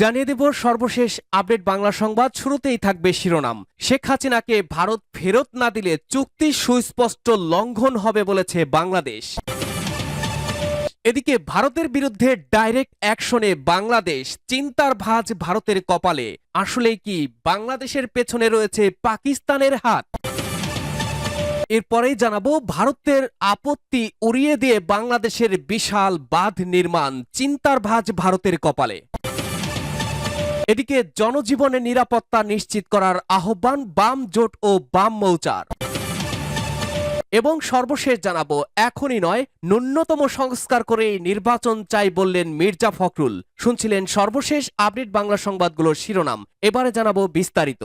জানিয়ে দেব সর্বশেষ আপডেট বাংলা সংবাদ। শুরুতেই থাকবে শিরোনাম। শেখ হাসিনাকে ভারত ফেরত না দিলে চুক্তি সুস্পষ্ট লঙ্ঘন হবে বলেছে বাংলাদেশ। এদিকে ভারতের বিরুদ্ধে ডাইরেক্ট অ্যাকশনে বাংলাদেশ। চিন্তার ভাঁজ ভারতের কপালে। আসলে কি বাংলাদেশের পেছনে রয়েছে পাকিস্তানের হাত? এরপরেই জানাব, ভারতের আপত্তি উড়িয়ে দিয়ে বাংলাদেশের বিশাল বাঁধ নির্মাণ। চিন্তার ভাঁজ ভারতের কপালে। এদিকে জনজীবনের নিরাপত্তা নিশ্চিত করার আহ্বান বাম জোট ও বাম মৌচার। এবং সর্বশেষ জানাব, এখনই নয়, ন্যূনতম সংস্কার করে নির্বাচন চাই বললেন মির্জা ফখরুল। শুনছিলেন সর্বশেষ আপডেট বাংলা সংবাদগুলোর শিরোনাম। এবারে জানাব বিস্তারিত।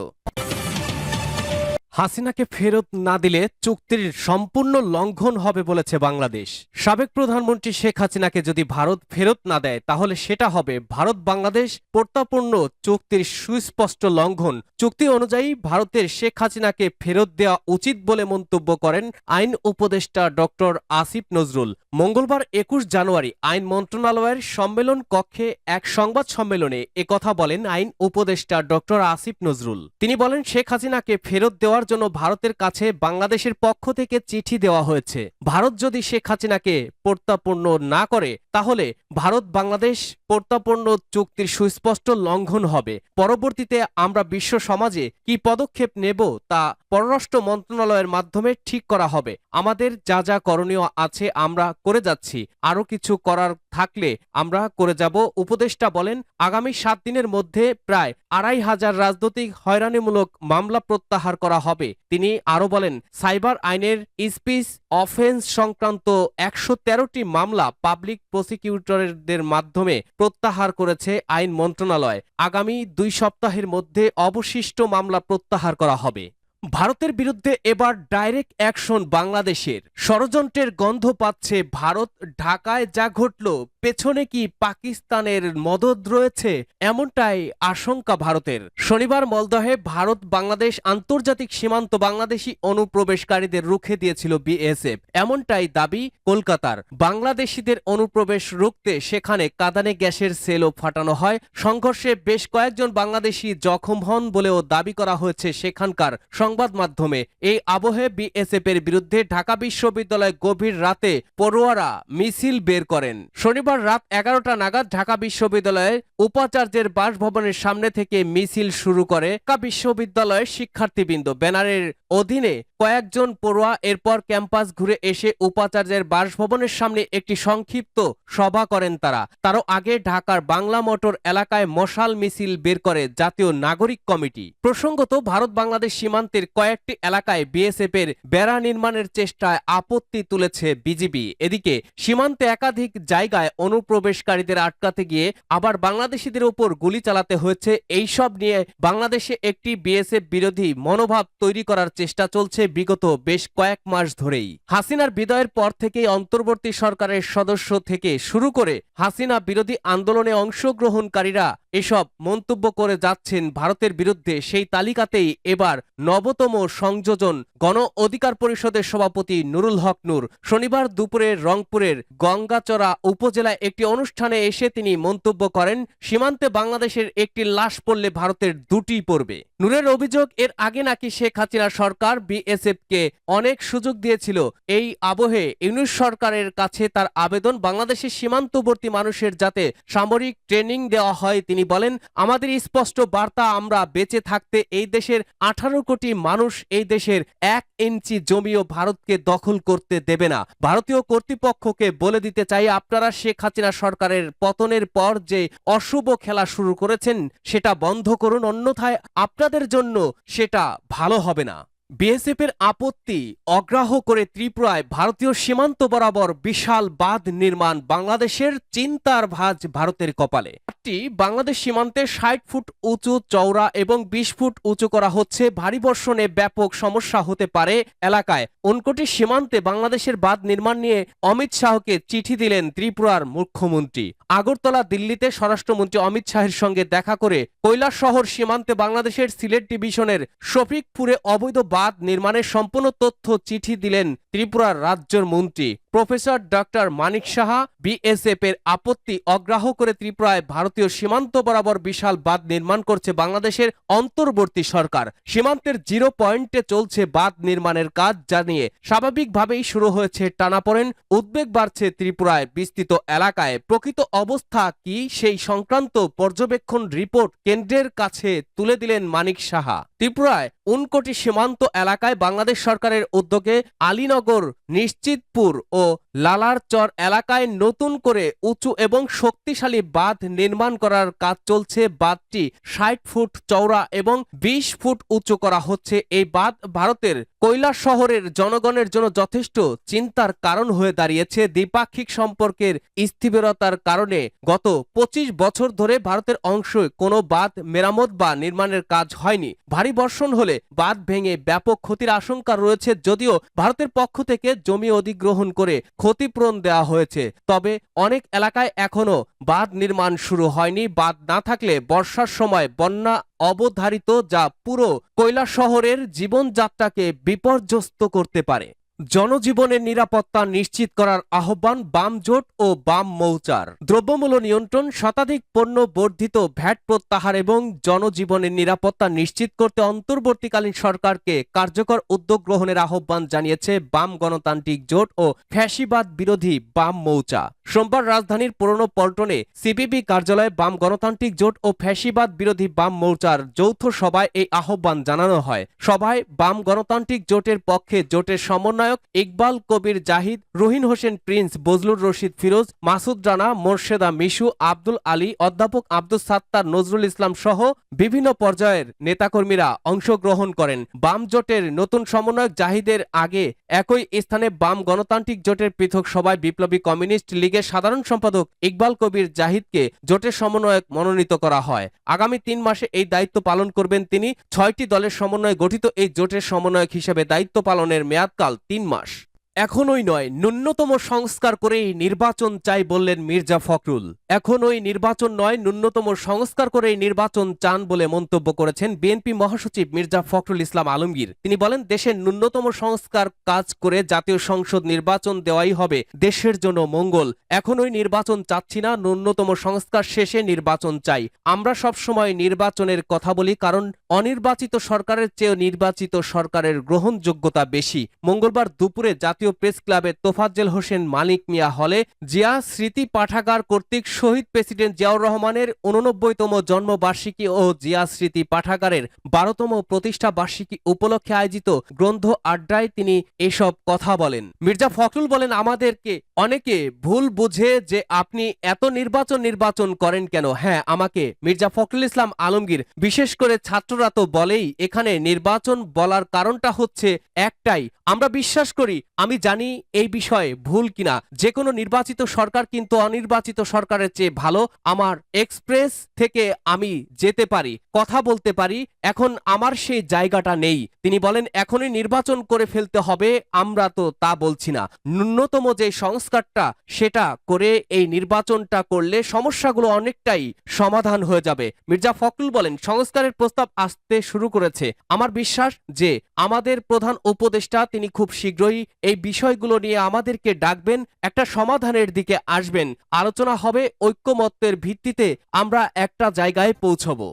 হাসিনাকে ফেরত না দিলে চুক্তির সম্পূর্ণ লঙ্ঘন হবে বলেছে বাংলাদেশ। সাবেক প্রধানমন্ত্রী শেখ হাসিনাকে যদি ভারত ফেরত না দেয়, তাহলে সেটা হবে ভারত বাংলাদেশ প্রত্যাপন্ন চুক্তির সুস্পষ্ট লঙ্ঘন। চুক্তি অনুযায়ী ভারতের শেখ হাসিনাকে ফেরত দেওয়া উচিত বলে মন্তব্য করেন আইন উপদেষ্টা ডক্টর আসিফ নজরুল। মঙ্গলবার একুশ জানুয়ারি আইন মন্ত্রণালয়ের সম্মেলন কক্ষে এক সংবাদ সম্মেলনে একথা বলেন আইন উপদেষ্টা ডক্টর আসিফ নজরুল। তিনি বলেন, শেখ হাসিনাকে ফেরত দেওয়ার জন্য ভারতের কাছে বাংলাদেশের পক্ষ থেকে চিঠি দেওয়া হয়েছে। ভারত যদি শেখ হাসিনাকে প্রত্যাপন্ন না করে, তাহলে ভারত বাংলাদেশ প্রত্যাপন্ন চুক্তির সুস্পষ্ট লঙ্ঘন হবে। পরবর্তীতে আমরা বিশ্ব সমাজে কি পদক্ষেপ নেব তা পররাষ্ট্র মন্ত্রণালয়ের মাধ্যমে ঠিক করা হবে। আমাদের যা যা করণীয় আছে আমরা করে যাচ্ছি। আরও কিছু করার থাকলে আমরা করে যাব, উপদেষ্টা বলেন। আগামী সাত দিনের মধ্যে প্রায় আড়াই হাজার রাজনৈতিক হয়রানিমূলক মামলা প্রত্যাহার করা হবে। তিনি আরও বলেন, সাইবার আইনের স্পিচ অফেন্স সংক্রান্ত একশো তেরোটি মামলা পাবলিক প্রসিকিউটরদের মাধ্যমে প্রত্যাহার করেছে আইন মন্ত্রণালয়। আগামী দুই সপ্তাহের মধ্যে অবশিষ্ট মামলা প্রত্যাহার করা হবে। ভারতের বিরুদ্ধে এবার ডাইরেক্ট অ্যাকশন বাংলাদেশের। ষড়যন্ত্রের গন্ধ পাচ্ছে ভারত। ঢাকায় যা ঘটল, পেছনে কি পাকিস্তানের মদত রয়েছে? এমনটাই আশঙ্কা ভারতের। শনিবার মলদহে ভারত, বাংলাদেশ আন্তর্জাতিক সীমান্ত বাংলাদেশি অনুপ্রবেশকারীদের রুখে দিয়েছিল বিএসএফ। এমনটাই দাবি কলকাতার। বাংলাদেশিদের অনুপ্রবেশ রুখতে সেখানে কাদানে গ্যাসের সেলও ফাটানো হয়। সংঘর্ষে বেশ কয়েকজন বাংলাদেশি জখম হন বলেও দাবি করা হয়েছে সেখানকার সংবাদ মাধ্যমে এই আবহে বিএসএফ এর বিরুদ্ধে ঢাকা বিশ্ববিদ্যালয় গভীর রাতে পড়ুয়ারা মিছিল বের করেন। শনিবার রাত এগারোটা নাগাদ ঢাকা বিশ্ববিদ্যালয়ের উপাচার্যের বাসভবনের সামনে থেকে মিছিল শুরু করে ঢাকা বিশ্ববিদ্যালয়ের শিক্ষার্থীবৃন্দ। ব্যানারের অধীনে কয়েকজন পড়ুয়া এরপর ক্যাম্পাস ঘুরে এসে উপাচার্যের বাসভবনের সামনে একটি সংক্ষিপ্ত সভা করেন তারা। তারও আগে ঢাকার বাংলা মোটর এলাকায় মশাল মিছিল বের করে জাতীয় নাগরিক কমিটি। প্রসঙ্গত ভারত বাংলাদেশ সীমান্তের কয়েকটি এলাকায় বিএসএফ এর বেড়া নির্মাণের চেষ্টায় আপত্তি তুলেছে বিজিবি। এদিকে সীমান্তে একাধিক জায়গায় অনুপ্রবেশকারীদের আটকাতে গিয়ে আবার বাংলাদেশিদের উপর গুলি চালাতে হয়েছে। এইসব নিয়ে বাংলাদেশে একটি বিএসএফ বিরোধী মনোভাব তৈরি করার চেষ্টা চলছে বিগত বেশ কয়েক মাস ধরেই। হাসিনার বিদায়ের পর থেকেই অন্তর্বর্তী সরকারের সদস্য থেকে শুরু করে হাসিনা বিরোধী আন্দোলনে অংশগ্রহণকারীরা এসব মন্তব্য করে যাচ্ছেন ভারতের বিরুদ্ধে সেই তালিকাতেই এবার নবতম সংযোজন গণ অধিকার পরিষদের সভাপতি নুরুল হক নূর। শনিবার দুপুরে রংপুরের গঙ্গাচড়া উপজেলায় একটি অনুষ্ঠানে এসে তিনি মন্তব্য করেন, সীমান্তে বাংলাদেশের একটি লাশ পড়লে ভারতের দুটি পড়বে। নূরের অভিযোগ, এর আগে নাকি শেখ হাসিনা সরকার বিএসএফকে অনেক সুযোগ দিয়েছিল। এই আবহে ইউনুস সরকারের কাছে তার আবেদন, বাংলাদেশের সীমান্তবর্তী মানুষের যাতে সামরিক ট্রেনিং দেওয়া হয়, তিনি বলেন, আমাদের স্পষ্ট বার্তা আমরা বেঁচে থাকতে এই দেশের আঠারো কোটি মানুষ এই দেশের এক ইঞ্চি জমিও ভারতকে দখল করতে দেবে না। ভারতীয় কর্তৃপক্ষকে বলে দিতে চাই, আপনারা শেখ হাসিনা সরকারের পতনের পর যে অশুভ খেলা শুরু করেছেন, সেটা বন্ধ করুন, অন্যথায় আপনাদের জন্য সেটা ভালো হবে না। বিএসএফ এর আপত্তি অগ্রাহ্য করে ত্রিপুরায় ভারতীয় সীমান্ত বরাবর বিশাল বাঁধ নির্মাণ বাংলাদেশের চিন্তার ভাজ ভারতের কপালে। একটি বাংলাদেশ সীমান্তে ষাট ফুট উঁচু, চওড়া এবং বিশ ফুট উঁচু করা হচ্ছে। ভারী বর্ষণে ব্যাপক সমস্যা হতে পারে এলাকায়। উনকোটি সীমান্তে বাংলাদেশের বাঁধ নির্মাণ নিয়ে অমিত শাহকে চিঠি দিলেন ত্রিপুরার মুখ্যমন্ত্রী। আগরতলা, দিল্লিতে স্বরাষ্ট্রমন্ত্রী অমিত শাহের সঙ্গে দেখা করে কৈলাস শহর সীমান্তে বাংলাদেশের সিলেট ডিভিশনের শফিকপুরে অবৈধ বাঁধ নির্মাণের সম্পূর্ণ তথ্য চিঠি দিলেন ত্রিপুরার রাজ্যের মন্ত্রী। Professor doctor Manik Saha BSF এর আপত্তি অগ্রাহ্য করে ত্রিপুরায় ভারতীয় সীমান্ত বরাবর বিশাল বাঁধ নির্মাণ করছে বাংলাদেশের অন্তর্বর্তী সরকার। সীমান্তের জিরো পয়েন্টে চলছে বাঁধ নির্মাণের কাজ জানিয়ে স্বাভাবিকভাবেই শুরু হয়েছে টানাপোড়েন। উদ্বেগ বাড়ছে ত্রিপুরায় বিস্তৃত এলাকায়। প্রকৃত অবস্থা কি সেই সংক্রান্ত পর্যবেক্ষণ রিপোর্ট কেন্দ্রের কাছে তুলে দিলেন মানিক সাহা। ত্রিপুরায় উনকোটি সীমান্ত এলাকায় বাংলাদেশ সরকারের উদ্যোগে আলীনগর, নিশ্চিতপুর ও লালারচর এলাকায় নতুন করে উঁচু এবং শক্তিশালী বাঁধ নির্মাণ করার কাজ চলছে। বাঁধটি ষাট ফুট চওড়া এবং বিশ ফুট উঁচু করা হচ্ছে। এই বাঁধ ভারতের কৈলাস শহরের জনগণের জন্য যথেষ্ট চিন্তার কারণ হয়ে দাঁড়িয়েছে। দ্বিপাক্ষিক সম্পর্কের স্থিরতার কারণে গত পঁচিশ বছর ধরে ভারতের অংশে কোনো বাঁধ মেরামত বা নির্মাণের কাজ হয়নি। ভারী বর্ষণ হলে বাঁধ ভেঙে ব্যাপক ক্ষতির আশঙ্কা রয়েছে যদিও ভারতের পক্ষ থেকে জমি অধিগ্রহণ করে ক্ষতিপূরণ দেওয়া হয়েছে। তবে অনেক এলাকায় এখনও বাঁধ নির্মাণ শুরু হয়নি। বাঁধ না থাকলে বর্ষার সময় বন্যা অবধারিত যা পুরো কৈলাস শহরের জীবনযাত্রাকে বিপর্যস্ত করতে পারে। জনজীবনের নিরাপত্তা নিশ্চিত করার আহ্বান বাম জোট ও বাম মৌচার। দ্রব্যমূল্য নিয়ন্ত্রণ, শতাধিক পণ্য বর্ধিত ভ্যাট প্রত্যাহার এবং জনজীবনের নিরাপত্তা নিশ্চিত করতে অন্তর্বর্তীকালীন সরকারকে কার্যকর উদ্যোগ গ্রহণের আহ্বান জানিয়েছে বাম গণতান্ত্রিক জোট ও ফ্যাসিবাদ বিরোধী বাম মৌচা। সোমবার রাজধানীর পুরনো পল্টনে সিপিবি কার্যালয়ে বাম গণতান্ত্রিক জোট ও ফ্যাসিবাদ বিরোধী বাম মৌচার যৌথ সভায় এই আহ্বান জানানো হয়। সভায় বাম গণতান্ত্রিক জোটের পক্ষে জোটের সমন্বয়ক ইকবাল কবির জাহিদ, রুহিন হোসেন প্রিন্স, বজলুর রশিদ ফিরোজ, মাসুদ রানা, মোর্শেদা মিশু, আব্দুল আলী, অধ্যাপক আব্দুল সাত্তার, নজরুল ইসলাম সহ বিভিন্ন পর্যায়ের নেতাকর্মীরা অংশগ্রহণ করেন। বাম জোটের নতুন সমন্বয়ক জাহিদের আগে একই স্থানে বাম গণতান্ত্রিক জোটের পৃথক সভায় বিপ্লবী কমিউনিস্ট লীগের সাধারণ সম্পাদক ইকবাল কবির জাহিদকে জোটের সমন্বয়ক মনোনীত করা হয়। আগামী তিন মাসে এই দায়িত্ব পালন করবেন তিনি। ছয়টি দলের সমন্বয়ে গঠিত এই জোটের সমন্বয়ক হিসেবে দায়িত্ব পালনের মেয়াদকাল তিন মাস। এখনই নয়, ন্যূনতম সংস্কার করেই নির্বাচন চাই বললেন মির্জা ফখরুল। এখনই নির্বাচন নয়, ন্যূনতম সংস্কার করেই নির্বাচন চান বলে মন্তব্য করেছেন বিএনপি মহাসচিব মির্জা ফখরুল ইসলাম আলমগীর। তিনি বলেন, দেশের ন্যূনতম সংস্কার কাজ করে জাতীয় সংসদ নির্বাচন দেওয়াই হবে, দেশের জন্য মঙ্গল। এখনই নির্বাচন চাচ্ছি না, ন্যূনতম সংস্কার শেষে নির্বাচন চাই। আমরা সবসময় নির্বাচনের কথা বলি, কারণ অনির্বাচিত সরকারের চেয়ে নির্বাচিত সরকারের গ্রহণযোগ্যতা বেশি। মঙ্গলবার দুপুরে জাতীয় প্রেস ক্লাবের তোফাজ্জেল হোসেন মালিক মিয়া হলে জিয়া স্মৃতি পাঠাগার কর্তৃক শহীদ প্রেসিডেন্ট জিয়াউর রহমানের উননব্বইতম জন্মবার্ষিকী ও জিয়া স্মৃতি পাঠাগারের বারোতম প্রতিষ্ঠা বার্ষিকী উপলক্ষে আয়োজিত গ্রন্থ আড্ডায় তিনি এসব কথা বলেন। মির্জা ফখরুল বলেন, আমাদেরকে অনেকে ভুল বুঝে যে আপনি এত নির্বাচন নির্বাচন করেন কেন? হ্যাঁ আমাকে মির্জা ফখরুল ইসলাম আলমগীর, বিশেষ করে ছাত্ররা তো বলেই এখানে নির্বাচন বলার কারণটা হচ্ছে একটাই। আমরা বিশ্বাস করি, আমি জানি এই বিষয়ে ভুল কিনা। যে কোনো নির্বাচিত সরকার কিন্তু অনির্বাচিত সরকারের চেয়ে ভালো। আমার এক্সপ্রেস থেকে আমি যেতে পারি, কথা বলতে পারি, এখন আমার সেই জায়গাটা নেই। তিনি বলেন, এখনই নির্বাচন করে ফেলতে হবে, আমরা তো তা বলছি না। ন্যূনতম যে সংস্কারটা সেটা করে এই নির্বাচনটা করলে সমস্যাগুলো অনেকটাই সমাধান হয়ে যাবে। মির্জা ফখরুল বলেন, সংস্কারের প্রস্তাব আসতে শুরু করেছে। আমার বিশ্বাস যে আমাদের প্রধান উপদেষ্টা তিনি খুব শীঘ্রই এই বিষয়গুলো নিয়ে আমাদেরকে ডাকবেন, একটা সমাধানের দিকে আসবেন। আলোচনা হবে ঐক্যমত্যের ভিত্তিতে আমরা একটা জায়গায় পৌঁছবো।